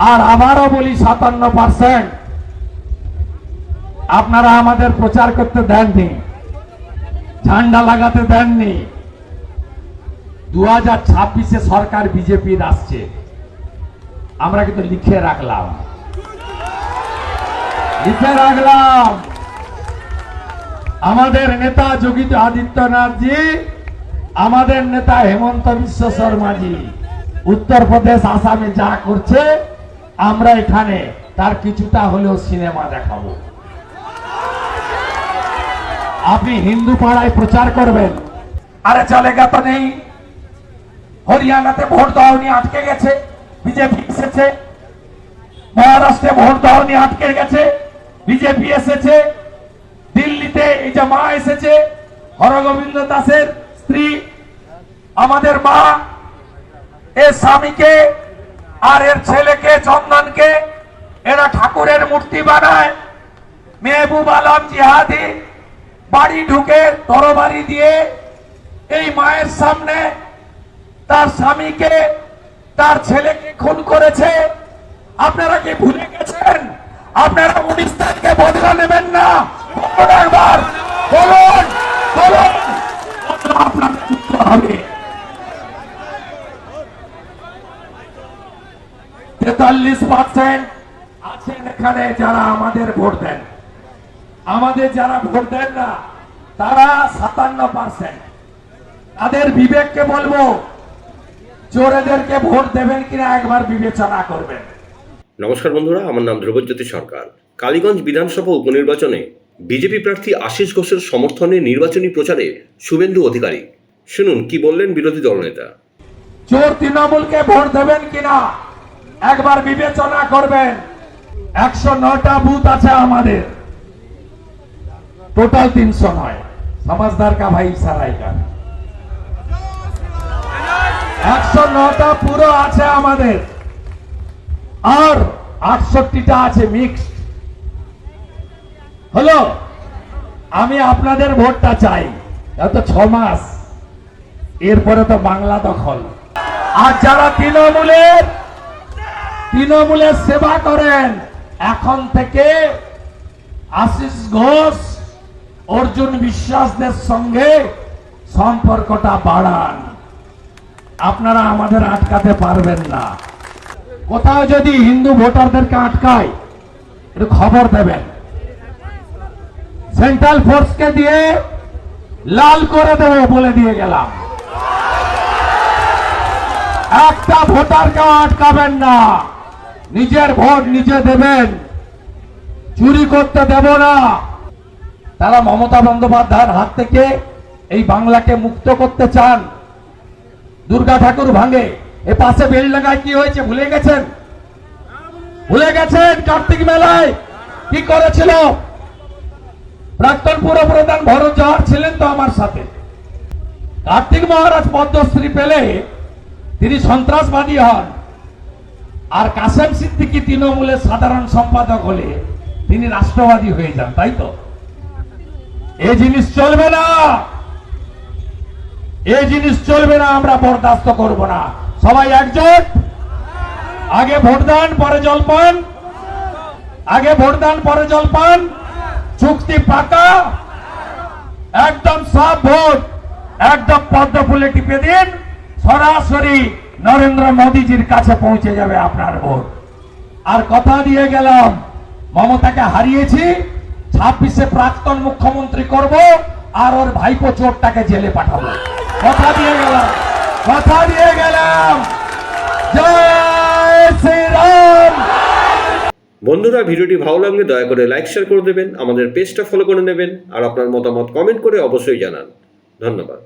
আর আবারও বলি সাতান্ন পার্সেন্ট। আপনারা আমাদের প্রচার করতে দেননি। ঝান্ডা লাগাতে দেননি। দু হাজার ছাব্বিশে সরকার বিজেপির আসছে। আমরা কিন্তু লিখে রাখলাম। লিখে রাখলাম। আমাদের নেতা যোগী আদিত্যনাথজি, আমাদের নেতা হেমন্ত বিশ্ব শর্মাজি, উত্তরপ্রদেশ আসামে যা করছে আমরা এখানে তার কিছুটা হলেও সিনেমা দেখাবো। আপনি হিন্দু পাড়ায় প্রচার করবেন। আরে চলেগা তো নেই। হরিয়ানাতে ভোট দাওনি আটকে গেছে, বিজেপি এসেছে। মহারাষ্ট্রে ভোট দাওনি আটকে গেছে, বিজেপি এসেছে। দিল্লিতে এই যে মা এসেছে, হরগোবিন্দ দাসের স্ত্রী, আমাদের মা এ স্বামীকে আর এর ছেলেকে, চন্দনকে, এরা ঠাকুরের মূর্তি বানায়। মেহবুব আলম জিহাদি বাড়ি ঢুকে তরবারি দিয়ে এই মায়ের সামনে তার স্বামীকে, তার ছেলেকে খুন করেছে। আপনারা কি ভুলে গেছেন? আপনারা উনিশ তারিখে বদলা নেবেন না। একবার বলুন বলুন বদলা আপনাদের নিতে হবে পার্সেন্ট আছেন এখানে যারা আমাদের ভোট দেন। আমাদের যারা ভোট দেন না তারা সাতান্ন পার্সেন্ট। তাদের বিবেককে বলব চোরেদেরকে ভোট দেবেন কিনা একবার বিবেচনা করবেন। নমস্কার বন্ধুরা আমার নাম ধ্রুবজ্যোতি সরকার। কালীগঞ্জ বিধানসভা উপনির্বাচনে বিজেপি প্রার্থী আশিস ঘোষের সমর্থনে নির্বাচনী প্রচারে শুভেন্দু অধিকারী। শুনুন কি বললেন বিরোধী দলনেতা? চোর তৃণমূলকে ভোট দেবেন কিনা? একবার বিবেচনা করবেন, একশো নটা বুথ আছে আমাদের। টোটাল তিনশো নয়। সমাজদার কা ভাই সারাই কা। একশো নটা পুরো আছে আমাদের। আর আটষট্টিটা আছে মিক্সড হলো, আমি আপনাদের ভোটটা চাই। এত ছ মাস। এরপরে তো বাংলা দখল। আর যারা তৃণমূলের তৃণমূলের সেবা করেন। এখন থেকে আশিস ঘোষ, অর্জুন বিশ্বাসদের সঙ্গে সম্পর্কটা বাড়ান। আপনারা আমাদের আটকাতে পারবেন না। কোথাও যদি হিন্দু ভোটারদেরকে আটকায়, একটু খবর দেবেন। সেন্ট্রাল ফোর্সকে দিয়ে লাল করে দেবে বলে দিয়ে গেলাম। একটা ভোটারকেও আটকাবেন না। নিজের ভোট নিজে দেবেন। চুরি করতে দেব না। তারা মমতা বন্দ্যোপাধ্যায়ের হাত থেকে এই বাংলাকে মুক্ত করতে চান। দুর্গা ঠাকুর ভাঙে। এ পাশে বেলডাঙ্গায় কি হয়েছে? ভুলে গেছেন? ভুলে গেছেন কার্তিক মেলায়? কি করেছিল? প্রাক্তন পুরপ্রধান ভরত জওয়ার ছিলেন তো আমার সাথে। কার্তিক মহারাজ পদ্মশ্রী পেলে তিনি সন্ত্রাসবাদী হন। আর কাসেম সিদ্দিকি তৃণমূলের সাধারণ সম্পাদক হলে তিনি রাষ্ট্রবাদী হয়ে যান, তাই তো? এই জিনিস চলবে না। এই জিনিস চলবে না, আমরা বরদাস্ত করব না। সবাই একজোট? আগে ভোটদান পরে জলপান আগে ভোটদান পরে জলপান চুক্তি পাকা। একদম সব ভোট। একদম পদ্ম ফুলে টিপে দিন। সরাসরি নরেন্দ্র মোদীজির কাছে পৌঁছে যাবে আপনার ভোট। আর কথা দিয়ে গেলাম, মমতাকে হারিয়েছি, ছাব্বিশে প্রাক্তন মুখ্যমন্ত্রী করব, আর ওর ভাইপো চোরটাকে জেলে পাঠাবো। কথা দিয়ে গেলাম, কথা দিয়ে গেলাম। বন্ধুরা, ভিডিওটি ভালো লাগলে দয়া করে লাইক, শেয়ার করে দেবেন, আমাদের পেজটা ফলো করে নেবেন, আর আপনার মতামত কমেন্ট করে অবশ্যই জানান। ধন্যবাদ।